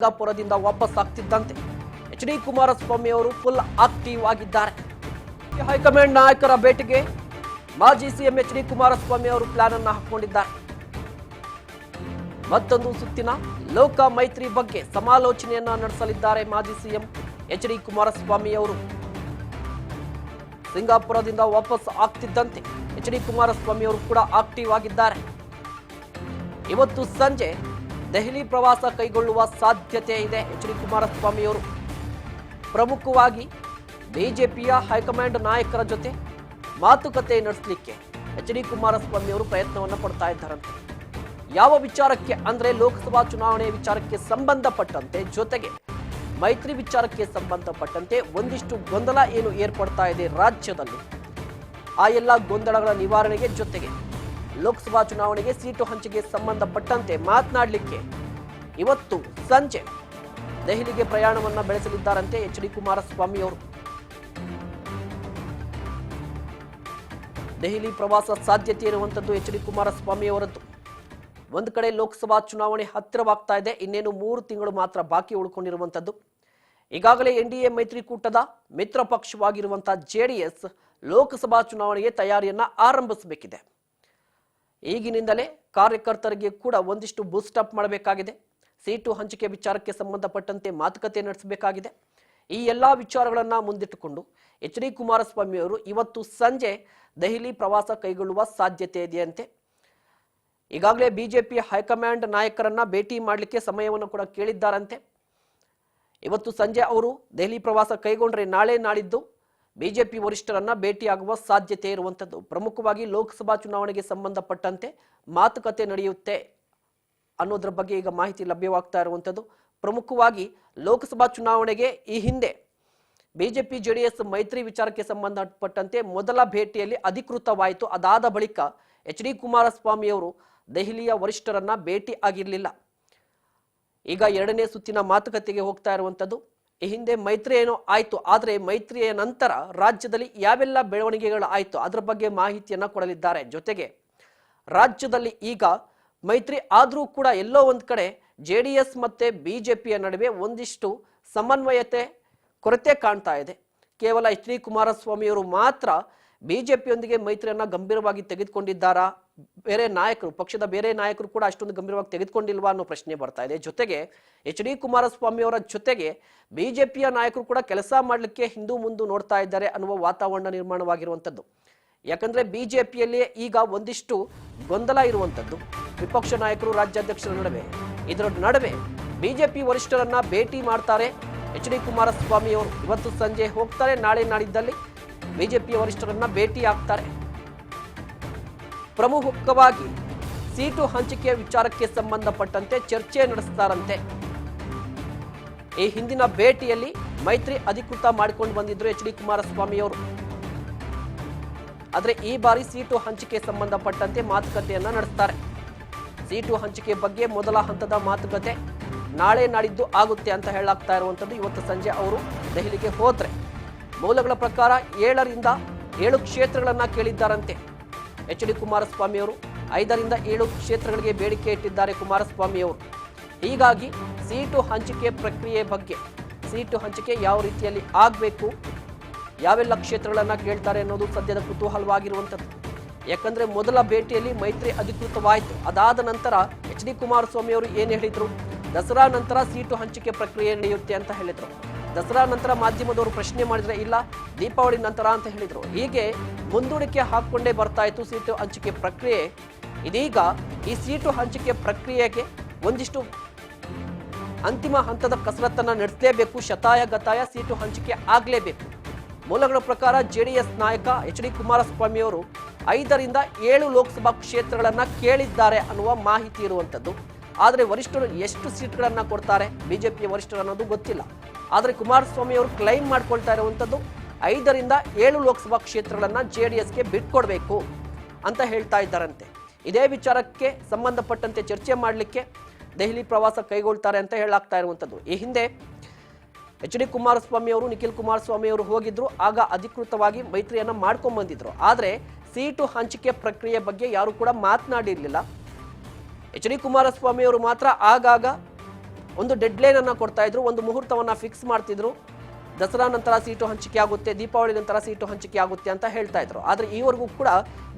ಸಿಂಗಾಪುರದಿಂದ ವಾಪಸ್ ಆಗ್ತಿದ್ದಂತೆ. H D Kumaraswamy ಅವರು full active ಆಗಿದ್ದಾರೆ. ಹೈಕಮಾಂಡ್ ನಾಯಕರ ಭೇಟಿಗೆ ಮಾಜಿ ಸಿಎಂ ಎಚ್ ಡಿ ಕುಮಾರಸ್ವಾಮಿ ಅವರು ಪ್ಲಾನ್ ಅನ್ನು ಹಾಕೊಂಡಿದ್ದಾರೆ. ಮತ್ತೊಂದು ಸುತ್ತಿನ ಲೋಕ ಮೈತ್ರಿ ಬಗ್ಗೆ ಸಮಾಲೋಚನೆಯನ್ನ ನಡೆಸಲಿದ್ದಾರೆ ಮಾಜಿ ಸಿಎಂ ಎಚ್ ಡಿ ಕುಮಾರಸ್ವಾಮಿ ಅವರು. ಸಿಂಗಾಪುರದಿಂದ ವಾಪಸ್ ಆಗ್ತಿದ್ದಂತೆ ಎಚ್ ಡಿ ಕುಮಾರಸ್ವಾಮಿ ಅವರು ಕೂಡ ಆಕ್ಟಿವ್ ಆಗಿದ್ದಾರೆ. ಇವತ್ತು ಸಂಜೆ ದೆಹಲಿ ಪ್ರವಾಸ ಕೈಗೊಳ್ಳುವ ಸಾಧ್ಯತೆ ಇದೆ, ಎಚ್ ಡಿ ಕುಮಾರಸ್ವಾಮಿ ಅವರು. ಪ್ರಮುಖವಾಗಿ ಬಿಜೆಪಿಯ ಹೈಕಮಾಂಡ್ ನಾಯಕರ ಜೊತೆ ಮಾತುಕತೆ ನಡೆಸಲಿಕ್ಕೆ ಎಚ್ ಡಿ ಕುಮಾರಸ್ವಾಮಿ ಅವರು ಪ್ರಯತ್ನವನ್ನು ಪಡ್ತಾ ಇದ್ದಾರಂತೆ. ಯಾವ ವಿಚಾರಕ್ಕೆ ಅಂದರೆ ಲೋಕಸಭಾ ಚುನಾವಣೆ ವಿಚಾರಕ್ಕೆ ಸಂಬಂಧಪಟ್ಟಂತೆ ಜೊತೆಗೆ ಮೈತ್ರಿ ವಿಚಾರಕ್ಕೆ ಸಂಬಂಧಪಟ್ಟಂತೆ ಒಂದಿಷ್ಟು ಗೊಂದಲ ಏನು ಏರ್ಪಡ್ತಾ ಇದೆ ರಾಜ್ಯದಲ್ಲಿ. ಆ ಎಲ್ಲ ಗೊಂದಲಗಳ ನಿವಾರಣೆಗೆ ಜೊತೆಗೆ ಲೋಕಸಭಾ ಚುನಾವಣೆಗೆ ಸೀಟು ಹಂಚಿಕೆ ಸಂಬಂಧಪಟ್ಟಂತೆ ಮಾತನಾಡಲಿಕ್ಕೆ ಇವತ್ತು ಸಂಜೆ ದೆಹಲಿಗೆ ಪ್ರಯಾಣವನ್ನು ಬೆಳೆಸಲಿದ್ದಾರಂತೆ ಎಚ್ ಡಿ ಕುಮಾರಸ್ವಾಮಿ ಅವರು. ದೆಹಲಿ ಪ್ರವಾಸ ಸಾಧ್ಯತೆ ಇರುವಂತದ್ದು ಎಚ್ ಡಿ ಕುಮಾರಸ್ವಾಮಿ ಅವರದ್ದು. ಒಂದು ಕಡೆ ಲೋಕಸಭಾ ಚುನಾವಣೆ ಹತ್ತಿರವಾಗ್ತಾ ಇದೆ, ಇನ್ನೇನು ಮೂರು ತಿಂಗಳು ಮಾತ್ರ ಬಾಕಿ ಉಳ್ಕೊಂಡಿರುವಂಥದ್ದು ಈಗಾಗಲೇ ಎನ್ ಡಿ ಎ ಮೈತ್ರಿಕೂಟದ ಮಿತ್ರ ಪಕ್ಷವಾಗಿರುವಂತಹ ಜೆಡಿಎಸ್ ಲೋಕಸಭಾ ಚುನಾವಣೆಗೆ ತಯಾರಿಯನ್ನ ಆರಂಭಿಸಬೇಕಿದೆ. ಈಗಿನಿಂದಲೇ ಕಾರ್ಯಕರ್ತರಿಗೆ ಕೂಡ ಒಂದಿಷ್ಟು ಬೂಸ್ಟ್ ಅಪ್ ಮಾಡಬೇಕಾಗಿದೆ. ಸೀಟು ಹಂಚಿಕೆ ವಿಚಾರಕ್ಕೆ ಸಂಬಂಧಪಟ್ಟಂತೆ ಮಾತುಕತೆ ನಡೆಸಬೇಕಾಗಿದೆ. ಈ ಎಲ್ಲ ವಿಚಾರಗಳನ್ನು ಮುಂದಿಟ್ಟುಕೊಂಡು ಎಚ್ ಡಿ ಕುಮಾರಸ್ವಾಮಿ ಅವರು ಇವತ್ತು ಸಂಜೆ ದೆಹಲಿ ಪ್ರವಾಸ ಕೈಗೊಳ್ಳುವ ಸಾಧ್ಯತೆ ಇದೆಯಂತೆ. ಈಗಾಗಲೇ ಬಿಜೆಪಿ ಹೈಕಮಾಂಡ್ ನಾಯಕರನ್ನ ಭೇಟಿ ಮಾಡಲಿಕ್ಕೆ ಸಮಯವನ್ನು ಕೂಡ ಕೇಳಿದ್ದಾರಂತೆ. ಇವತ್ತು ಸಂಜೆ ಅವರು ದೆಹಲಿ ಪ್ರವಾಸ ಕೈಗೊಂಡರೆ ನಾಳೆ ನಾಳಿದ್ದು ಬಿಜೆಪಿ ವರಿಷ್ಠರನ್ನ ಭೇಟಿಯಾಗುವ ಸಾಧ್ಯತೆ ಇರುವಂಥದ್ದು ಪ್ರಮುಖವಾಗಿ ಲೋಕಸಭಾ ಚುನಾವಣೆಗೆ ಸಂಬಂಧಪಟ್ಟಂತೆ ಮಾತುಕತೆ ನಡೆಯುತ್ತೆ ಅನ್ನೋದ್ರ ಬಗ್ಗೆ ಈಗ ಮಾಹಿತಿ ಲಭ್ಯವಾಗ್ತಾ ಇರುವಂಥದ್ದು ಪ್ರಮುಖವಾಗಿ ಲೋಕಸಭಾ ಚುನಾವಣೆಗೆ ಈ ಹಿಂದೆ ಬಿಜೆಪಿ, ಜೆಡಿಎಸ್ ಮೈತ್ರಿ ವಿಚಾರಕ್ಕೆ ಸಂಬಂಧಪಟ್ಟಂತೆ ಮೊದಲ ಭೇಟಿಯಲ್ಲಿ ಅಧಿಕೃತವಾಯಿತು. ಅದಾದ ಬಳಿಕ ಎಚ್ ಡಿ ಕುಮಾರಸ್ವಾಮಿ ಅವರು ದೆಹಲಿಯ ವರಿಷ್ಠರನ್ನ ಭೇಟಿ ಆಗಿರಲಿಲ್ಲ. ಈಗ ಎರಡನೇ ಸುತ್ತಿನ ಮಾತುಕತೆಗೆ ಹೋಗ್ತಾ ಇರುವಂಥದ್ದು ಈ ಹಿಂದೆ ಮೈತ್ರಿ ಏನೋ ಆಯಿತು, ಆದರೆ ಮೈತ್ರಿಯ ನಂತರ ರಾಜ್ಯದಲ್ಲಿ ಯಾವೆಲ್ಲ ಬೆಳವಣಿಗೆಗಳು ಆಯಿತು ಅದರ ಬಗ್ಗೆ ಮಾಹಿತಿಯನ್ನು ಕೊಡಲಿದ್ದಾರೆ. ಜೊತೆಗೆ ರಾಜ್ಯದಲ್ಲಿ ಈಗ ಮೈತ್ರಿ ಆದರೂ ಕೂಡ ಎಲ್ಲೋ ಒಂದು ಕಡೆ ಜೆ ಡಿ ಎಸ್ ಮತ್ತೆ ಪಿಯ ನಡುವೆ ಒಂದಿಷ್ಟು ಸಮನ್ವಯತೆ ಕೊರತೆ ಕಾಣ್ತಾ ಇದೆ. ಕೇವಲ ಎಚ್ ಡಿ ಕುಮಾರಸ್ವಾಮಿಯವರು ಮಾತ್ರ ಬಿಜೆಪಿಯೊಂದಿಗೆ ಮೈತ್ರಿಯನ್ನ ಗಂಭೀರವಾಗಿ ತೆಗೆದುಕೊಂಡಿದ್ದಾರಾ? ಬೇರೆ ನಾಯಕರು, ಪಕ್ಷದ ಬೇರೆ ನಾಯಕರು ಕೂಡ ಅಷ್ಟೊಂದು ಗಂಭೀರವಾಗಿ ತೆಗೆದುಕೊಂಡಿಲ್ವಾ ಅನ್ನೋ ಪ್ರಶ್ನೆ ಬರ್ತಾ ಇದೆ. ಜೊತೆಗೆ ಎಚ್ ಡಿ ಕುಮಾರಸ್ವಾಮಿ ಅವರ ಜೊತೆಗೆ ಬಿಜೆಪಿಯ ನಾಯಕರು ಕೂಡ ಕೆಲಸ ಮಾಡಲಿಕ್ಕೆ ಹಿಂದೂ ಮುಂದೆ ನೋಡ್ತಾ ಇದ್ದಾರೆ ಅನ್ನುವ ವಾತಾವರಣ ನಿರ್ಮಾಣವಾಗಿರುವಂಥದ್ದು. ಯಾಕಂದ್ರೆ ಬಿಜೆಪಿಯಲ್ಲಿ ಈಗ ಒಂದಿಷ್ಟು ಗೊಂದಲ ಇರುವಂಥದ್ದು. ವಿಪಕ್ಷ ನಾಯಕರು, ರಾಜ್ಯಾಧ್ಯಕ್ಷರ ನಡುವೆ. ಇದರ ನಡುವೆ ಬಿಜೆಪಿ ವರಿಷ್ಠರನ್ನ ಭೇಟಿ ಮಾಡ್ತಾರೆ ಎಚ್ ಡಿ ಕುಮಾರಸ್ವಾಮಿ ಅವರು. ಇವತ್ತು ಸಂಜೆ ಹೋಗ್ತಾರೆ, ನಾಳೆ ನಾಡಿದ್ದಲ್ಲಿ ಬಿಜೆಪಿ ವರಿಷ್ಠರನ್ನ ಭೇಟಿ ಆಗ್ತಾರೆ ಪ್ರಮುಖವಾಗಿ ಸೀಟು ಹಂಚಿಕೆ ವಿಚಾರಕ್ಕೆ ಸಂಬಂಧಪಟ್ಟಂತೆ ಚರ್ಚೆ ನಡೆಸ್ತಾರಂತೆ. ಈ ಹಿಂದಿನ ಭೇಟಿಯಲ್ಲಿ ಮೈತ್ರಿ ಅಧಿಕೃತ ಮಾಡಿಕೊಂಡು ಬಂದಿದ್ರು ಎಚ್ ಡಿ ಕುಮಾರಸ್ವಾಮಿ ಅವರು. ಆದ್ರೆ ಈ ಬಾರಿ ಸೀಟು ಹಂಚಿಕೆ ಸಂಬಂಧಪಟ್ಟಂತೆ ಮಾತುಕತೆಯನ್ನ ನಡೆಸ್ತಾರೆ. ಸೀಟು ಹಂಚಿಕೆ ಬಗ್ಗೆ ಮೊದಲ ಹಂತದ ಮಾತುಕತೆ ನಾಳೆ ನಾಡಿದ್ದು ಆಗುತ್ತೆ ಅಂತ ಹೇಳಾಗ್ತಾ ಇರುವಂಥದ್ದು ಇವತ್ತು ಸಂಜೆ ಅವರು ದೆಹಲಿಗೆ ಹೋದ್ರೆ. ಮೂಲಗಳ ಪ್ರಕಾರ ಏಳರಿಂದ ಏಳು ಕ್ಷೇತ್ರಗಳನ್ನು ಕೇಳಿದ್ದಾರಂತೆ. ಎಚ್ ಡಿ ಕುಮಾರಸ್ವಾಮಿಯವರು ಐದರಿಂದ ಏಳು ಕ್ಷೇತ್ರಗಳಿಗೆ ಬೇಡಿಕೆ ಇಟ್ಟಿದ್ದಾರೆ ಕುಮಾರಸ್ವಾಮಿ ಅವರು. ಹೀಗಾಗಿ ಸೀಟು ಹಂಚಿಕೆ ಪ್ರಕ್ರಿಯೆ ಬಗ್ಗೆ ಸೀಟು ಹಂಚಿಕೆ ಯಾವ ರೀತಿಯಲ್ಲಿ ಆಗಬೇಕು, ಯಾವೆಲ್ಲ ಕ್ಷೇತ್ರಗಳನ್ನು ಕೇಳ್ತಾರೆ ಅನ್ನೋದು ಸದ್ಯದ ಕುತೂಹಲವಾಗಿರುವಂಥದ್ದು. ಯಾಕಂದರೆ ಮೊದಲ ಭೇಟಿಯಲ್ಲಿ ಮೈತ್ರಿ ಅಧಿಕೃತವಾಯಿತು. ಅದಾದ ನಂತರ ಎಚ್ ಡಿ ಕುಮಾರಸ್ವಾಮಿ ಅವರು ಏನು ಹೇಳಿದರು? ದಸರಾ ನಂತರ ಸೀಟು ಹಂಚಿಕೆ ಪ್ರಕ್ರಿಯೆ ನಡೆಯುತ್ತೆ ಅಂತ ಹೇಳಿದ್ರು. ದಸರಾ ನಂತರ ಮಾಧ್ಯಮದವರು ಪ್ರಶ್ನೆ ಮಾಡಿದ್ರೆ, ಇಲ್ಲ, ದೀಪಾವಳಿ ನಂತರ ಅಂತ ಹೇಳಿದರು. ಹೀಗೆ ಮುಂದೂಡಿಕೆ ಹಾಕೊಂಡೇ ಬರ್ತಾ ಇತ್ತು ಸೀಟು ಹಂಚಿಕೆ ಪ್ರಕ್ರಿಯೆ. ಇದೀಗ ಈ ಸೀಟು ಹಂಚಿಕೆ ಪ್ರಕ್ರಿಯೆಗೆ ಒಂದಿಷ್ಟು ಅಂತಿಮ ಹಂತದ ಕಸರತ್ತನ್ನ ನಡೆಸಲೇಬೇಕು, ಶತಾಯ ಗತಾಯ ಸೀಟು ಹಂಚಿಕೆ ಆಗಲೇಬೇಕು. ಮೂಲಗಳ ಪ್ರಕಾರ ಜೆಡಿಎಸ್ ನಾಯಕ ಎಚ್ ಡಿ ಕುಮಾರಸ್ವಾಮಿ ಅವರು ಐದರಿಂದ ಏಳು ಲೋಕಸಭಾ ಕ್ಷೇತ್ರಗಳನ್ನು ಕೇಳಿದ್ದಾರೆ ಅನ್ನುವ ಮಾಹಿತಿ ಇರುವಂಥದ್ದು ಆದರೆ ವರಿಷ್ಠರು ಎಷ್ಟು ಸೀಟ್ಗಳನ್ನು ಕೊಡ್ತಾರೆ? ಬಿಜೆಪಿಯ ವರಿಷ್ಠರು ಅನ್ನೋದು ಗೊತ್ತಿಲ್ಲ. ಆದರೆ ಕುಮಾರಸ್ವಾಮಿ ಅವರು ಕ್ಲೈಮ್ ಮಾಡ್ಕೊಳ್ತಾ ಇರುವಂಥದ್ದು ಐದರಿಂದ ಏಳು ಲೋಕಸಭಾ ಕ್ಷೇತ್ರಗಳನ್ನು ಜೆ ಡಿ ಎಸ್ಗೆ ಬಿಟ್ಕೊಡ್ಬೇಕು ಅಂತ ಹೇಳ್ತಾ ಇದ್ದಾರಂತೆ. ಇದೇ ವಿಚಾರಕ್ಕೆ ಸಂಬಂಧಪಟ್ಟಂತೆ ಚರ್ಚೆ ಮಾಡಲಿಕ್ಕೆ ದೆಹಲಿ ಪ್ರವಾಸ ಕೈಗೊಳ್ತಾರೆ ಅಂತ ಹೇಳಾಗ್ತಾ ಇರುವಂಥದ್ದು ಈ ಹಿಂದೆ ಎಚ್ ಡಿ ಕುಮಾರಸ್ವಾಮಿ ಅವರು, ನಿಖಿಲ್ ಕುಮಾರಸ್ವಾಮಿ ಅವರು ಹೋಗಿದ್ರು, ಆಗ ಅಧಿಕೃತವಾಗಿ ಮೈತ್ರಿಯನ್ನು ಮಾಡ್ಕೊಂಡ್ ಬಂದಿದ್ರು ಆದ್ರೆ ಸೀಟು ಹಂಚಿಕೆ ಪ್ರಕ್ರಿಯೆ ಬಗ್ಗೆ ಯಾರು ಕೂಡ ಮಾತನಾಡಿರ್ಲಿಲ್ಲ. ಎಚ್ ಡಿ ಕುಮಾರಸ್ವಾಮಿ ಅವರು ಮಾತ್ರ ಆಗಾಗ ಒಂದು ಡೆಡ್ಲೈನ್ ಅನ್ನ ಕೊಡ್ತಾ ಇದ್ರು, ಒಂದು ಮುಹೂರ್ತವನ್ನ ಫಿಕ್ಸ್ ಮಾಡ್ತಿದ್ರು. ದಸರಾ ನಂತರ ಸೀಟು ಹಂಚಿಕೆ ಆಗುತ್ತೆ, ದೀಪಾವಳಿ ನಂತರ ಸೀಟು ಹಂಚಿಕೆ ಆಗುತ್ತೆ ಅಂತ ಹೇಳ್ತಾ ಇದ್ರು. ಆದರೆ ಈವರೆಗೂ ಕೂಡ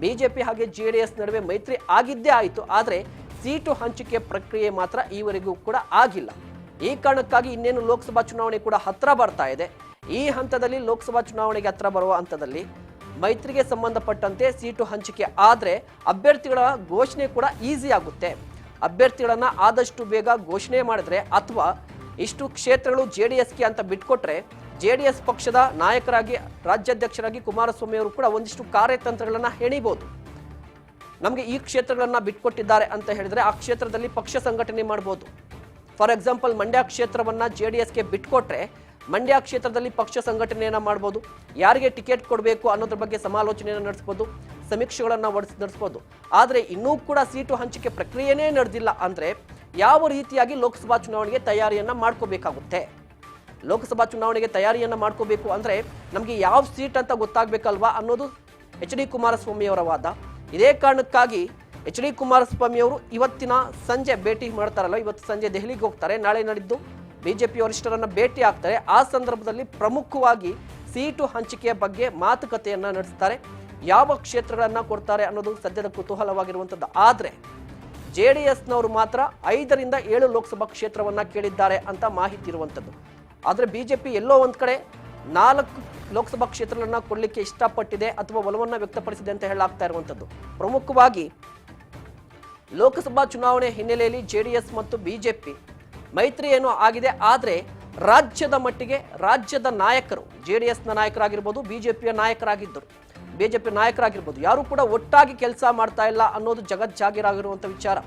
ಬಿಜೆಪಿ ಹಾಗೆ ಜೆ ಡಿ ಎಸ್ ನಡುವೆ ಮೈತ್ರಿ ಆಗಿದ್ದೇ ಆಯಿತು. ಆದರೆ ಸೀಟು ಹಂಚಿಕೆ ಪ್ರಕ್ರಿಯೆ ಮಾತ್ರ ಈವರೆಗೂ ಕೂಡ ಆಗಿಲ್ಲ. ಈ ಕಾರಣಕ್ಕಾಗಿ ಇನ್ನೇನು ಲೋಕಸಭಾ ಚುನಾವಣೆ ಕೂಡ ಹತ್ತಿರ ಬರ್ತಾ ಇದೆ. ಈ ಹಂತದಲ್ಲಿ ಲೋಕಸಭಾ ಚುನಾವಣೆಗೆ ಹತ್ತಿರ ಬರುವ ಹಂತದಲ್ಲಿ ಮೈತ್ರಿಗೆ ಸಂಬಂಧಪಟ್ಟಂತೆ ಸೀಟು ಹಂಚಿಕೆ ಆದರೆ ಅಭ್ಯರ್ಥಿಗಳ ಘೋಷಣೆ ಕೂಡ ಈಸಿ ಆಗುತ್ತೆ. ಅಭ್ಯರ್ಥಿಗಳನ್ನ ಆದಷ್ಟು ಬೇಗ ಘೋಷಣೆ ಮಾಡಿದ್ರೆ ಅಥವಾ ಇಷ್ಟು ಕ್ಷೇತ್ರಗಳು ಜೆ ಡಿ ಎಸ್ಗೆ ಅಂತ ಬಿಟ್ಕೊಟ್ರೆ ಜೆ ಡಿ ಎಸ್ ಪಕ್ಷದ ನಾಯಕರಾಗಿ, ರಾಜ್ಯಾಧ್ಯಕ್ಷರಾಗಿ ಕುಮಾರಸ್ವಾಮಿ ಅವರು ಕೂಡ ಒಂದಿಷ್ಟು ಕಾರ್ಯತಂತ್ರಗಳನ್ನು ಹೆಣಿಬಹುದು ನಮಗೆ ಈ ಕ್ಷೇತ್ರಗಳನ್ನ ಬಿಟ್ಕೊಟ್ಟಿದ್ದಾರೆ ಅಂತ ಹೇಳಿದ್ರೆ ಆ ಕ್ಷೇತ್ರದಲ್ಲಿ ಪಕ್ಷ ಸಂಘಟನೆ ಮಾಡ್ಬೋದು. ಫಾರ್ ಎಕ್ಸಾಂಪಲ್ ಮಂಡ್ಯ ಕ್ಷೇತ್ರವನ್ನ ಜೆ ಡಿ ಎಸ್ಗೆ ಬಿಟ್ಕೊಟ್ರೆ ಮಂಡ್ಯ ಕ್ಷೇತ್ರದಲ್ಲಿ ಪಕ್ಷ ಸಂಘಟನೆಯನ್ನ ಮಾಡ್ಬೋದು. ಯಾರಿಗೆ ಟಿಕೆಟ್ ಕೊಡಬೇಕು ಅನ್ನೋದ್ರ ಬಗ್ಗೆ ಸಮಾಲೋಚನೆಯನ್ನು ನಡೆಸ್ಬೋದು. ಸಮೀಕ್ಷೆಗಳನ್ನ ನಡೆಸ್ಬೋದು. ಆದರೆ ಇನ್ನೂ ಕೂಡ ಸೀಟು ಹಂಚಿಕೆ ಪ್ರಕ್ರಿಯೆನೇ ನಡೆದಿಲ್ಲ ಅಂದರೆ ಯಾವ ರೀತಿಯಾಗಿ ಲೋಕಸಭಾ ಚುನಾವಣೆಗೆ ತಯಾರಿಯನ್ನು ಮಾಡ್ಕೋಬೇಕಾಗುತ್ತೆ? ಲೋಕಸಭಾ ಚುನಾವಣೆಗೆ ತಯಾರಿಯನ್ನು ಮಾಡ್ಕೋಬೇಕು ಅಂದರೆ ನಮಗೆ ಯಾವ ಸೀಟ್ ಅಂತ ಗೊತ್ತಾಗಬೇಕಲ್ವಾ ಅನ್ನೋದು ಎಚ್ ಡಿ ಕುಮಾರಸ್ವಾಮಿಯವರ ವಾದ. ಇದೇ ಕಾರಣಕ್ಕಾಗಿ ಎಚ್ ಡಿ ಕುಮಾರಸ್ವಾಮಿಯವರು ಇವತ್ತಿನ ಸಂಜೆ ಭೇಟಿ ಮಾಡ್ತಾರಲ್ಲ, ಇವತ್ತು ಸಂಜೆ ದೆಹಲಿಗೆ ಹೋಗ್ತಾರೆ, ನಾಳೆ ನಡೆದು ಬಿ ಜೆ ಪಿ ವರಿಷ್ಠರನ್ನು ಭೇಟಿ ಆಗ್ತಾರೆ. ಆ ಸಂದರ್ಭದಲ್ಲಿ ಪ್ರಮುಖವಾಗಿ ಸೀಟು ಹಂಚಿಕೆಯ ಬಗ್ಗೆ ಮಾತುಕತೆಯನ್ನು ನಡೆಸ್ತಾರೆ. ಯಾವ ಕ್ಷೇತ್ರಗಳನ್ನು ಕೊಡ್ತಾರೆ ಅನ್ನೋದು ಸದ್ಯದ ಕುತೂಹಲವಾಗಿರುವಂಥದ್ದು. ಆದರೆ, ಜೆ ಡಿ ಎಸ್ನವರು ಮಾತ್ರ ಐದರಿಂದ ಏಳು ಲೋಕಸಭಾ ಕ್ಷೇತ್ರವನ್ನ ಕೇಳಿದ್ದಾರೆ ಅಂತ ಮಾಹಿತಿ ಇರುವಂಥದ್ದು. ಆದರೆ ಬಿಜೆಪಿ ಎಲ್ಲೋ ಒಂದು ಕಡೆ ನಾಲ್ಕು ಲೋಕಸಭಾ ಕ್ಷೇತ್ರಗಳನ್ನು ಕೊಡಲಿಕ್ಕೆ ಇಷ್ಟಪಟ್ಟಿದೆ ಅಥವಾ ಒಲವನ್ನು ವ್ಯಕ್ತಪಡಿಸಿದೆ ಅಂತ ಹೇಳಾಗ್ತಾ ಇರುವಂಥದ್ದು. ಪ್ರಮುಖವಾಗಿ, ಲೋಕಸಭಾ ಚುನಾವಣೆ ಹಿನ್ನೆಲೆಯಲ್ಲಿ ಜೆಡಿಎಸ್ ಮತ್ತು ಬಿಜೆಪಿ ಮೈತ್ರಿ ಏನೋ ಆಗಿದೆ, ಆದರೆ ರಾಜ್ಯದ ಮಟ್ಟಿಗೆ ರಾಜ್ಯದ ನಾಯಕರು, ಜೆ ಡಿ ಎಸ್ನ ನಾಯಕರಾಗಿರ್ಬೋದು ಬಿಜೆಪಿಯ ನಾಯಕರಾಗಿದ್ದರು. ಬಿಜೆಪಿ ನಾಯಕರಾಗಿರ್ಬೋದು, ಯಾರು ಕೂಡ ಒಟ್ಟಾಗಿ ಕೆಲಸ ಮಾಡ್ತಾ ಇಲ್ಲ ಅನ್ನೋದು ಜಗಜ್ಜಾಗಿರಾಗಿರುವಂಥ ವಿಚಾರ.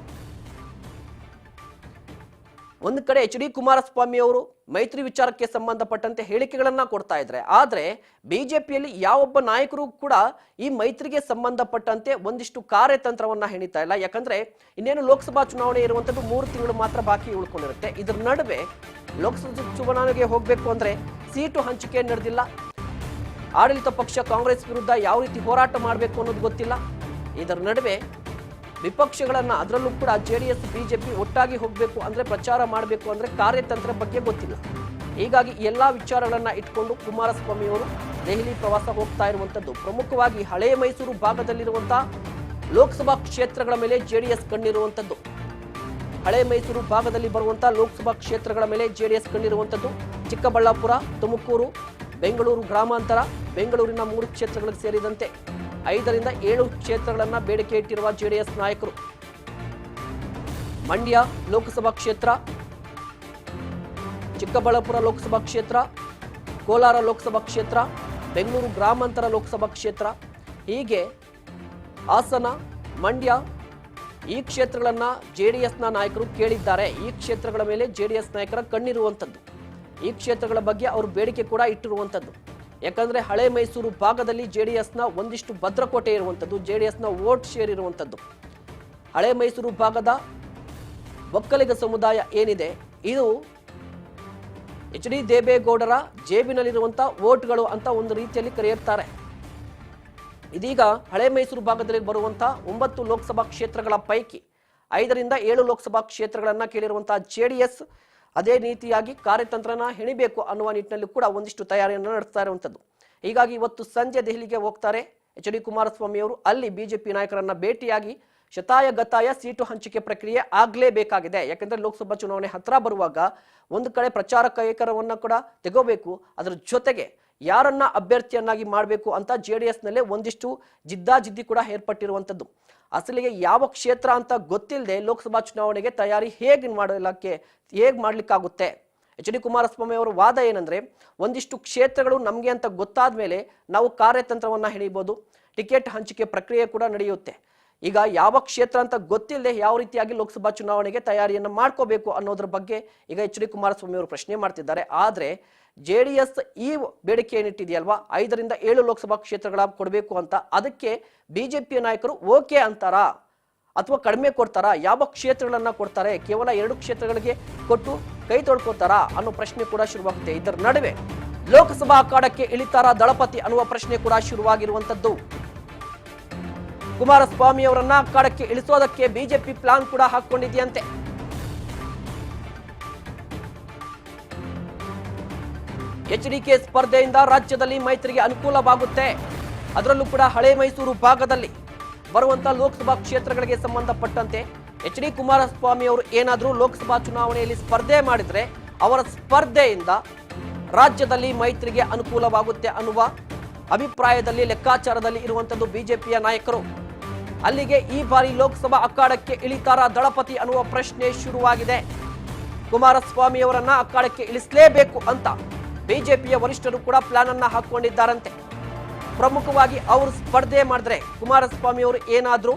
ಒಂದು ಕಡೆ ಎಚ್ ಡಿ ಕುಮಾರಸ್ವಾಮಿ ಅವರು ಮೈತ್ರಿ ವಿಚಾರಕ್ಕೆ ಸಂಬಂಧಪಟ್ಟಂತೆ ಹೇಳಿಕೆಗಳನ್ನ ಕೊಡ್ತಾ ಇದ್ರೆ, ಆದ್ರೆ ಬಿಜೆಪಿಯಲ್ಲಿ ಯಾವೊಬ್ಬ ನಾಯಕರು ಕೂಡ ಈ ಮೈತ್ರಿಗೆ ಸಂಬಂಧಪಟ್ಟಂತೆ ಒಂದಿಷ್ಟು ಕಾರ್ಯತಂತ್ರವನ್ನು ಹೆಣಿತಾ ಇಲ್ಲ. ಯಾಕಂದ್ರೆ ಇನ್ನೇನು ಲೋಕಸಭಾ ಚುನಾವಣೆ ಇರುವಂತದ್ದು ಮೂರು ತಿಂಗಳು ಮಾತ್ರ ಬಾಕಿ ಉಳ್ಕೊಂಡಿರುತ್ತೆ. ಇದ್ರ ನಡುವೆ ಲೋಕಸಭಾ ಚುನಾವಣೆಗೆ ಹೋಗಬೇಕು ಅಂದ್ರೆ ಸೀಟು ಹಂಚಿಕೆ ನಡೆದಿಲ್ಲ. ಆಡಳಿತ ಪಕ್ಷ ಕಾಂಗ್ರೆಸ್ ವಿರುದ್ಧ ಯಾವ ರೀತಿ ಹೋರಾಟ ಮಾಡಬೇಕು ಅನ್ನೋದು ಗೊತ್ತಿಲ್ಲ. ಇದರ ನಡುವೆ ವಿಪಕ್ಷಗಳನ್ನು ಅದರಲ್ಲೂ ಕೂಡ ಜೆ ಡಿ ಎಸ್ ಬಿಜೆಪಿ ಒಟ್ಟಾಗಿ ಹೋಗಬೇಕು ಅಂದರೆ ಪ್ರಚಾರ ಮಾಡಬೇಕು ಅಂದರೆ ಕಾರ್ಯತಂತ್ರ ಬಗ್ಗೆ ಗೊತ್ತಿಲ್ಲ. ಹೀಗಾಗಿ ಎಲ್ಲ ವಿಚಾರಗಳನ್ನು ಇಟ್ಕೊಂಡು ಕುಮಾರಸ್ವಾಮಿ ಅವರು ದೆಹಲಿ ಪ್ರವಾಸ ಹೋಗ್ತಾ ಇರುವಂಥದ್ದು ಪ್ರಮುಖವಾಗಿ ಹಳೆಯ ಮೈಸೂರು ಭಾಗದಲ್ಲಿರುವಂಥ ಲೋಕಸಭಾ ಕ್ಷೇತ್ರಗಳ ಮೇಲೆ ಜೆ ಡಿ ಎಸ್ ಕಣ್ಣಿರುವಂಥದ್ದು ಹಳೆ ಮೈಸೂರು ಭಾಗದಲ್ಲಿ ಬರುವಂಥ ಲೋಕಸಭಾ ಕ್ಷೇತ್ರಗಳ ಮೇಲೆ ಜೆ ಡಿ ಎಸ್ ಕಂಡಿರುವಂಥದ್ದು ಚಿಕ್ಕಬಳ್ಳಾಪುರ, ತುಮಕೂರು ಬೆಂಗಳೂರು ಗ್ರಾಮಾಂತರ, ಬೆಂಗಳೂರಿನ ಮೂರು ಕ್ಷೇತ್ರಗಳಿಗೆ ಸೇರಿದಂತೆ ಐದರಿಂದ ಏಳು ಕ್ಷೇತ್ರಗಳನ್ನು ಬೇಡಿಕೆ ಇಟ್ಟಿರುವ ಜೆಡಿಎಸ್ ನಾಯಕರು. ಮಂಡ್ಯ ಲೋಕಸಭಾ ಕ್ಷೇತ್ರ, ಚಿಕ್ಕಬಳ್ಳಾಪುರ ಲೋಕಸಭಾ ಕ್ಷೇತ್ರ, ಕೋಲಾರ ಲೋಕಸಭಾ ಕ್ಷೇತ್ರ, ಬೆಂಗಳೂರು ಗ್ರಾಮಾಂತರ ಲೋಕಸಭಾ ಕ್ಷೇತ್ರ. ಹೀಗೆ ಹಾಸನ, ಮಂಡ್ಯ ಈ ಕ್ಷೇತ್ರಗಳನ್ನ ಜೆಡಿಎಸ್ನ ನಾಯಕರು ಕೇಳಿದ್ದಾರೆ. ಈ ಕ್ಷೇತ್ರಗಳ ಮೇಲೆ ಜೆ ಡಿ ಎಸ್ ನಾಯಕರ ಕಣ್ಣಿರುವಂಥದ್ದು ಈ ಕ್ಷೇತ್ರಗಳ ಬಗ್ಗೆ ಅವರು ಬೇಡಿಕೆ ಕೂಡ ಇಟ್ಟಿರುವಂಥದ್ದು. ಯಾಕಂದ್ರೆ ಹಳೆ ಮೈಸೂರು ಭಾಗದಲ್ಲಿ ಜೆ ಡಿ ಎಸ್ನ ಒಂದಿಷ್ಟು ಭದ್ರಕೋಟೆ ಇರುವಂಥದ್ದು ಎಸ್ನ ವೋಟ್ ಶೇರ್ ಇರುವಂಥದ್ದು. ಹಳೆ ಮೈಸೂರು ಭಾಗದ ಒಕ್ಕಲಿಗ ಸಮುದಾಯ ಏನಿದೆ, ಇದು ಎಚ್ ಡಿ ದೇವೇಗೌಡರ ಜೇಬಿನಲ್ಲಿರುವಂಥ ವೋಟ್ಗಳು ಅಂತ ಒಂದು ರೀತಿಯಲ್ಲಿ ಕರೆಯುತ್ತಾರೆ. ಇದೀಗ ಹಳೆ ಮೈಸೂರು ಭಾಗದಲ್ಲಿ ಬರುವಂಥ ಒಂಬತ್ತು ಲೋಕಸಭಾ ಕ್ಷೇತ್ರಗಳ ಪೈಕಿ ಐದರಿಂದ ಏಳು ಲೋಕಸಭಾ ಕ್ಷೇತ್ರಗಳನ್ನು ಕೇಳಿರುವಂಥ ಜೆ ಡಿ ಜೆಡಿಎಸ್ ಅದೇ ರೀತಿಯಾಗಿ ಕಾರ್ಯತಂತ್ರನ ಹೆಣಿಬೇಕು ಅನ್ನುವ ನಿಟ್ಟಿನಲ್ಲಿ ಕೂಡ ಒಂದಿಷ್ಟು ತಯಾರಿಯನ್ನು ನಡೆಸ್ತಾ ಇರುವಂಥದ್ದು. ಹೀಗಾಗಿ ಇವತ್ತು ಸಂಜೆ ದೆಹಲಿಗೆ ಹೋಗ್ತಾರೆ ಎಚ್ ಡಿ ಕುಮಾರಸ್ವಾಮಿ ಅವರು. ಅಲ್ಲಿ ಬಿಜೆಪಿ ನಾಯಕರನ್ನ ಭೇಟಿಯಾಗಿ ಶತಾಯ ಗತಾಯ ಸೀಟು ಹಂಚಿಕೆ ಪ್ರಕ್ರಿಯೆ ಆಗಲೇಬೇಕಾಗಿದೆ. ಯಾಕಂದ್ರೆ ಲೋಕಸಭಾ ಚುನಾವಣೆ ಹತ್ತಿರ ಬರುವಾಗ ಒಂದು ಕಡೆ ಪ್ರಚಾರ ಕೈಕರವನ್ನ ಕೂಡ ತೆಗೋಬೇಕು. ಅದರ ಜೊತೆಗೆ ಯಾರನ್ನ ಅಭ್ಯರ್ಥಿಯನ್ನಾಗಿ ಮಾಡಬೇಕು ಅಂತ ಜೆ ಡಿ ಎಸ್ನಲ್ಲೇ ಒಂದಿಷ್ಟು ಜಿದ್ದಾಜಿದ್ದಿ ಕೂಡ ಏರ್ಪಟ್ಟಿರುವಂಥದ್ದು. ಅಸಲಿಗೆ ಯಾವ ಕ್ಷೇತ್ರ ಅಂತ ಗೊತ್ತಿಲ್ಲದೆ ಲೋಕಸಭಾ ಚುನಾವಣೆಗೆ ತಯಾರಿ ಹೇಗೆ ಮಾಡಲಿಕ್ಕೆ, ಹೇಗೆ ಮಾಡಲಿಕ್ಕಾಗುತ್ತೆ? ಎಚ್ ಡಿ ಕುಮಾರಸ್ವಾಮಿ ಅವರ ವಾದ ಏನಂದ್ರೆ, ಒಂದಿಷ್ಟು ಕ್ಷೇತ್ರಗಳು ನಮಗೆ ಅಂತ ಗೊತ್ತಾದ ಮೇಲೆ ನಾವು ಕಾರ್ಯತಂತ್ರವನ್ನ ಹೆಣಿಬಹುದು ಟಿಕೆಟ್ ಹಂಚಿಕೆ ಪ್ರಕ್ರಿಯೆ ಕೂಡ ನಡೆಯುತ್ತೆ. ಈಗ ಯಾವ ಕ್ಷೇತ್ರ ಅಂತ ಗೊತ್ತಿಲ್ಲದೆ ಯಾವ ರೀತಿಯಾಗಿ ಲೋಕಸಭಾ ಚುನಾವಣೆಗೆ ತಯಾರಿಯನ್ನು ಮಾಡ್ಕೋಬೇಕು ಅನ್ನೋದ್ರ ಬಗ್ಗೆ ಈಗ ಎಚ್ ಡಿ ಕುಮಾರಸ್ವಾಮಿ ಅವರು ಪ್ರಶ್ನೆ ಮಾಡ್ತಿದ್ದಾರೆ. ಆದ್ರೆ ಜೆ ಡಿ ಎಸ್ ಈ ಬೇಡಿಕೆ ಏನಿಟ್ಟಿದೆಯಲ್ವಾ ಐದರಿಂದ ಏಳು ಲೋಕಸಭಾ ಕ್ಷೇತ್ರಗಳ ಕೊಡಬೇಕು ಅಂತ. ಅದಕ್ಕೆ ಬಿಜೆಪಿಯ ನಾಯಕರು ಓಕೆ ಅಂತಾರಾ? ಅಥವಾ ಕಡಿಮೆ ಕೊಡ್ತಾರಾ? ಯಾವ ಕ್ಷೇತ್ರಗಳನ್ನ ಕೊಡ್ತಾರೆ? ಕೇವಲ ಎರಡು ಕ್ಷೇತ್ರಗಳಿಗೆ ಕೊಟ್ಟು ಕೈ ಅನ್ನೋ ಪ್ರಶ್ನೆ ಕೂಡ ಶುರುವಾಗುತ್ತೆ. ಇದರ ನಡುವೆ ಲೋಕಸಭಾ ಅಖಾಡಕ್ಕೆ ಇಳಿತಾರಾ ದಳಪತಿ ಅನ್ನುವ ಪ್ರಶ್ನೆ ಕೂಡ ಶುರುವಾಗಿರುವಂತದ್ದು ಕುಮಾರಸ್ವಾಮಿ ಅವರನ್ನ ಅಖಾಡಕ್ಕೆ ಇಳಿಸೋದಕ್ಕೆ ಬಿಜೆಪಿ ಪ್ಲಾನ್ ಕೂಡ ಹಾಕೊಂಡಿದೆಯಂತೆ ಎಚ್ ಡಿ ಕೆ ಸ್ಪರ್ಧೆಯಿಂದ ರಾಜ್ಯದಲ್ಲಿ ಮೈತ್ರಿಗೆ ಅನುಕೂಲವಾಗುತ್ತೆ. ಅದರಲ್ಲೂ ಕೂಡ ಹಳೆ ಮೈಸೂರು ಭಾಗದಲ್ಲಿ ಬರುವಂತ ಲೋಕಸಭಾ ಕ್ಷೇತ್ರಗಳಿಗೆ ಸಂಬಂಧಪಟ್ಟಂತೆ ಎಚ್ ಡಿ ಕುಮಾರಸ್ವಾಮಿ ಅವರು ಏನಾದರೂ ಲೋಕಸಭಾ ಚುನಾವಣೆಯಲ್ಲಿ ಸ್ಪರ್ಧೆ ಮಾಡಿದ್ರೆ ಅವರ ಸ್ಪರ್ಧೆಯಿಂದ ರಾಜ್ಯದಲ್ಲಿ ಮೈತ್ರಿಗೆ ಅನುಕೂಲವಾಗುತ್ತೆ ಅನ್ನುವ ಅಭಿಪ್ರಾಯದಲ್ಲಿ, ಲೆಕ್ಕಾಚಾರದಲ್ಲಿ ಇರುವಂತದ್ದು ಬಿಜೆಪಿಯ ನಾಯಕರು. ಅಲ್ಲಿಗೆ ಈ ಬಾರಿ ಲೋಕಸಭಾ ಅಖಾಡಕ್ಕೆ ಇಳಿತಾರ ದಳಪತಿ ಅನ್ನುವ ಪ್ರಶ್ನೆ ಶುರುವಾಗಿದೆ. ಕುಮಾರಸ್ವಾಮಿಯವರನ್ನ ಅಖಾಡಕ್ಕೆ ಇಳಿಸಲೇಬೇಕು ಅಂತ ಬಿಜೆಪಿಯ ವರಿಷ್ಠರು ಕೂಡ ಪ್ಲಾನ್ ಅನ್ನ ಹಾಕೊಂಡಿದ್ದಾರಂತೆ ಪ್ರಮುಖವಾಗಿ ಅವರು ಸ್ಪರ್ಧೆ ಮಾಡಿದ್ರೆ ಕುಮಾರಸ್ವಾಮಿ ಅವರು ಏನಾದರೂ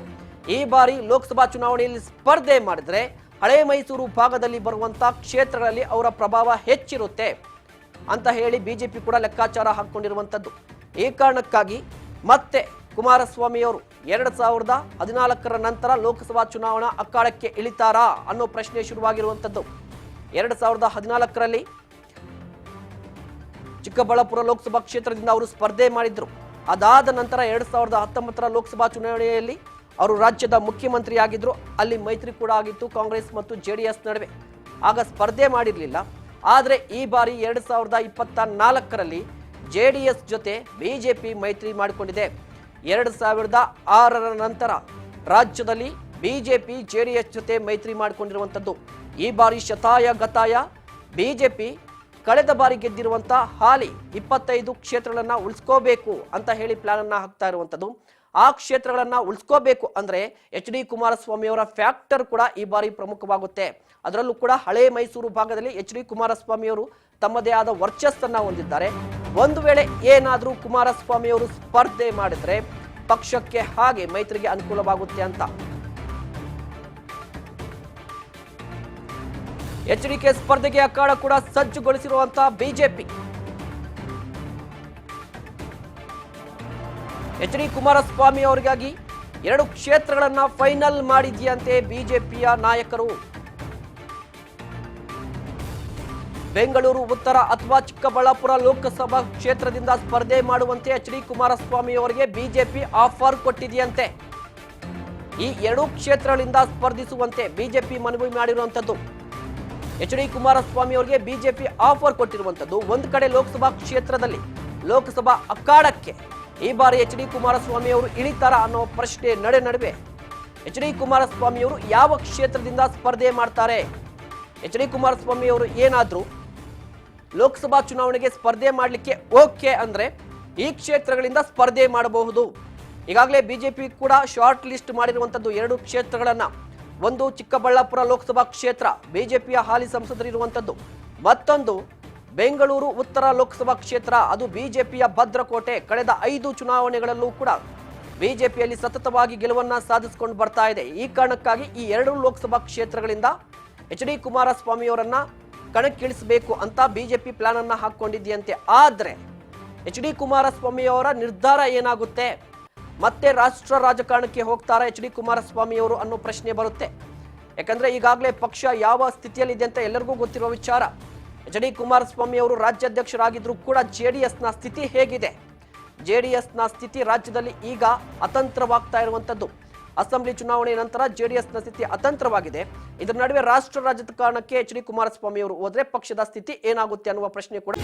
ಈ ಬಾರಿ ಲೋಕಸಭಾ ಚುನಾವಣೆಯಲ್ಲಿ ಸ್ಪರ್ಧೆ ಮಾಡಿದ್ರೆ ಹಳೆ ಮೈಸೂರು ಭಾಗದಲ್ಲಿ ಬರುವಂತ ಕ್ಷೇತ್ರಗಳಲ್ಲಿ ಅವರ ಪ್ರಭಾವ ಹೆಚ್ಚಿರುತ್ತೆ ಅಂತ ಹೇಳಿ ಬಿಜೆಪಿ ಕೂಡ ಲೆಕ್ಕಾಚಾರ ಹಾಕೊಂಡಿರುವಂತದ್ದು ಈ ಕಾರಣಕ್ಕಾಗಿ ಮತ್ತೆ ಕುಮಾರಸ್ವಾಮಿ ಅವರು ಎರಡ್ ಸಾವಿರದ ಹದಿನಾಲ್ಕರ ನಂತರ ಲೋಕಸಭಾ ಚುನಾವಣಾ ಅಖಾಡಕ್ಕೆ ಇಳಿತಾರಾ ಅನ್ನೋ ಪ್ರಶ್ನೆ ಶುರುವಾಗಿರುವಂತದ್ದು. ಎರಡು ಸಾವಿರದ ಹದಿನಾಲ್ಕರಲ್ಲಿ ಚಿಕ್ಕಬಳ್ಳಾಪುರ ಲೋಕಸಭಾ ಕ್ಷೇತ್ರದಿಂದ ಅವರು ಸ್ಪರ್ಧೆ ಮಾಡಿದ್ರು. ಅದಾದ ನಂತರ ಎರಡ್ ಸಾವಿರದ ಹತ್ತೊಂಬತ್ತರ ಲೋಕಸಭಾ ಚುನಾವಣೆಯಲ್ಲಿ ಅವರು ರಾಜ್ಯದ ಮುಖ್ಯಮಂತ್ರಿ ಆಗಿದ್ರು ಅಲ್ಲಿ ಮೈತ್ರಿ ಕೂಡ ಆಗಿತ್ತು ಕಾಂಗ್ರೆಸ್ ಮತ್ತು ಜೆಡಿಎಸ್ ನಡುವೆ. ಆಗ ಸ್ಪರ್ಧೆ ಮಾಡಿರಲಿಲ್ಲ. ಆದರೆ ಈ ಬಾರಿ ಎರಡ್ ಸಾವಿರದ ಇಪ್ಪತ್ತ ನಾಲ್ಕರಲ್ಲಿ ಜೆಡಿಎಸ್ ಜೊತೆ ಬಿಜೆಪಿ ಮೈತ್ರಿ ಮಾಡಿಕೊಂಡಿದೆ. ಎರಡ್ ಸಾವಿರದ ಆರರ ನಂತರ ರಾಜ್ಯದಲ್ಲಿ ಬಿಜೆಪಿ ಎಸ್ ಜೊತೆ ಮೈತ್ರಿ ಮಾಡಿಕೊಂಡಿರುವಂಥದ್ದು ಈ ಬಾರಿ ಶತಾಯ ಗತಾಯ ಬಿಜೆಪಿ ಕಳೆದ ಬಾರಿ ಗೆದ್ದಿರುವಂತ ಹಾಲಿ ಇಪ್ಪತ್ತೈದು ಕ್ಷೇತ್ರಗಳನ್ನ ಉಳಿಸ್ಕೋಬೇಕು ಅಂತ ಹೇಳಿ ಪ್ಲಾನ್ ಅನ್ನ ಹಾಕ್ತಾ ಇರುವಂತದ್ದು. ಆ ಕ್ಷೇತ್ರಗಳನ್ನ ಉಳಿಸ್ಕೋಬೇಕು ಅಂದ್ರೆ ಎಚ್ ಡಿ ಕುಮಾರಸ್ವಾಮಿ ಅವರ ಫ್ಯಾಕ್ಟರ್ ಕೂಡ ಈ ಬಾರಿ ಪ್ರಮುಖವಾಗುತ್ತೆ. ಅದರಲ್ಲೂ ಕೂಡ ಹಳೆ ಮೈಸೂರು ಭಾಗದಲ್ಲಿ ಎಚ್ ಡಿ ಕುಮಾರಸ್ವಾಮಿ ಅವರು ತಮ್ಮದೇ ಆದ ವರ್ಚಸ್ಸನ್ನ ಹೊಂದಿದ್ದಾರೆ. ಒಂದು ವೇಳೆ ಏನಾದರೂ ಕುಮಾರಸ್ವಾಮಿ ಅವರು ಸ್ಪರ್ಧೆ ಮಾಡಿದ್ರೆ ಪಕ್ಷಕ್ಕೆ ಹಾಗೆ ಮೈತ್ರಿಗೆ ಅನುಕೂಲವಾಗುತ್ತೆ ಅಂತ ಎಚ್ ಡಿ ಕೆ ಸ್ಪರ್ಧೆಗೆ ಅಖಾಡ ಕೂಡ ಸಜ್ಜುಗೊಳಿಸಿರುವಂತಹ ಬಿಜೆಪಿ. ಎಚ್ ಡಿ ಕುಮಾರಸ್ವಾಮಿ ಅವರಿಗಾಗಿ ಎರಡು ಕ್ಷೇತ್ರಗಳನ್ನ ಫೈನಲ್ ಮಾಡಿದೆಯಂತೆ ಬಿಜೆಪಿಯ ನಾಯಕರು. ಬೆಂಗಳೂರು, ಉತ್ತರ ಅಥವಾ ಚಿಕ್ಕಬಳ್ಳಾಪುರ ಲೋಕಸಭಾ ಕ್ಷೇತ್ರದಿಂದ ಸ್ಪರ್ಧೆ ಮಾಡುವಂತೆ ಎಚ್ ಡಿ ಕುಮಾರಸ್ವಾಮಿ ಅವರಿಗೆ ಬಿಜೆಪಿ ಆಫರ್ ಕೊಟ್ಟಿದೆಯಂತೆ. ಈ ಎರಡೂ ಕ್ಷೇತ್ರಗಳಿಂದ ಸ್ಪರ್ಧಿಸುವಂತೆ ಬಿಜೆಪಿ ಮನವಿ ಮಾಡಿರುವಂತದ್ದು. ಎಚ್ ಡಿ ಕುಮಾರಸ್ವಾಮಿ ಅವರಿಗೆ ಬಿಜೆಪಿ ಆಫರ್ ಕೊಟ್ಟಿರುವಂತದ್ದು ಒಂದು ಕಡೆ ಲೋಕಸಭಾ ಕ್ಷೇತ್ರದಲ್ಲಿ ಲೋಕಸಭಾ ಅಖಾಡಕ್ಕೆ ಈ ಬಾರಿ ಎಚ್ ಡಿ ಕುಮಾರಸ್ವಾಮಿ ಅವರು ಇಳಿತಾರ ಅನ್ನೋ ಪ್ರಶ್ನೆ ನಡೆ ನಡುವೆ ಎಚ್ ಡಿ ಕುಮಾರಸ್ವಾಮಿ ಅವರು ಯಾವ ಕ್ಷೇತ್ರದಿಂದ ಸ್ಪರ್ಧೆ ಮಾಡ್ತಾರೆ? ಎಚ್ ಡಿ ಕುಮಾರಸ್ವಾಮಿ ಅವರು ಏನಾದರೂ ಲೋಕಸಭಾ ಚುನಾವಣೆಗೆ ಸ್ಪರ್ಧೆ ಮಾಡಲಿಕ್ಕೆ ಓಕೆ ಅಂದ್ರೆ ಈ ಕ್ಷೇತ್ರಗಳಿಂದ ಸ್ಪರ್ಧೆ ಮಾಡಬಹುದು. ಈಗಾಗಲೇ ಬಿಜೆಪಿ ಕೂಡ ಶಾರ್ಟ್ ಲಿಸ್ಟ್ ಮಾಡಿರುವಂತದ್ದು ಎರಡು ಕ್ಷೇತ್ರಗಳನ್ನ. ಒಂದು ಚಿಕ್ಕಬಳ್ಳಾಪುರ ಲೋಕಸಭಾ ಕ್ಷೇತ್ರ, ಬಿಜೆಪಿಯ ಹಾಲಿ ಸಂಸದರಿರುವಂಥದ್ದು. ಮತ್ತೊಂದು, ಬೆಂಗಳೂರು ಉತ್ತರ ಲೋಕಸಭಾ ಕ್ಷೇತ್ರ, ಅದು ಬಿಜೆಪಿಯ ಭದ್ರಕೋಟೆ. ಕಳೆದ ಐದು ಚುನಾವಣೆಗಳಲ್ಲೂ ಕೂಡ ಬಿಜೆಪಿಯಲ್ಲಿ ಸತತವಾಗಿ ಗೆಲುವನ್ನ ಸಾಧಿಸಿಕೊಂಡು ಬರ್ತಾ ಇದೆ. ಈ ಕಾರಣಕ್ಕಾಗಿ ಈ ಎರಡು ಲೋಕಸಭಾ ಕ್ಷೇತ್ರಗಳಿಂದ ಎಚ್ ಡಿ ಕುಮಾರಸ್ವಾಮಿ ಅವರನ್ನ ಕಣಕ್ಕಿಳಿಸಬೇಕು ಅಂತ ಬಿಜೆಪಿ ಪ್ಲಾನ್ ಅನ್ನ ಹಾಕೊಂಡಿದೆಯಂತೆ ಆದರೆ ಎಚ್ ಡಿ ಕುಮಾರಸ್ವಾಮಿಯವರ ನಿರ್ಧಾರ ಏನಾಗುತ್ತೆ? ಮತ್ತೆ ರಾಷ್ಟ್ರ ರಾಜಕಾರಣಕ್ಕೆ ಹೋಗ್ತಾರಾ ಎಚ್ ಡಿ ಕುಮಾರಸ್ವಾಮಿ ಅವರು ಅನ್ನೋ ಪ್ರಶ್ನೆ ಬರುತ್ತೆ. ಯಾಕಂದ್ರೆ ಈಗಾಗಲೇ ಪಕ್ಷ ಯಾವ ಸ್ಥಿತಿಯಲ್ಲಿದೆ ಅಂತ ಎಲ್ಲರಿಗೂ ಗೊತ್ತಿರುವ ವಿಚಾರ. ಎಚ್ ಡಿ ಕುಮಾರಸ್ವಾಮಿ ಅವರು ರಾಜ್ಯಾಧ್ಯಕ್ಷರಾಗಿದ್ರು ಕೂಡ ಜೆ ಡಿ ಎಸ್ನ ಸ್ಥಿತಿ ಹೇಗಿದೆ. ಜೆ ಡಿ ಎಸ್ನ ಸ್ಥಿತಿ ರಾಜ್ಯದಲ್ಲಿ ಈಗ ಅತಂತ್ರವಾಗ್ತಾ ಇರುವಂಥದ್ದು ಅಸೆಂಬ್ಲಿ ಚುನಾವಣೆ ನಂತರ ಜೆ ಡಿ ಎಸ್ನ ಸ್ಥಿತಿ ಅತಂತ್ರವಾಗಿದೆ. ಇದರ ನಡುವೆ ರಾಷ್ಟ್ರ ರಾಜಕಾರಣಕ್ಕೆ ಎಚ್ ಡಿ ಕುಮಾರಸ್ವಾಮಿ ಅವರು ಹೋದ್ರೆ ಪಕ್ಷದ ಸ್ಥಿತಿ ಏನಾಗುತ್ತೆ ಅನ್ನುವ ಪ್ರಶ್ನೆ ಕೂಡ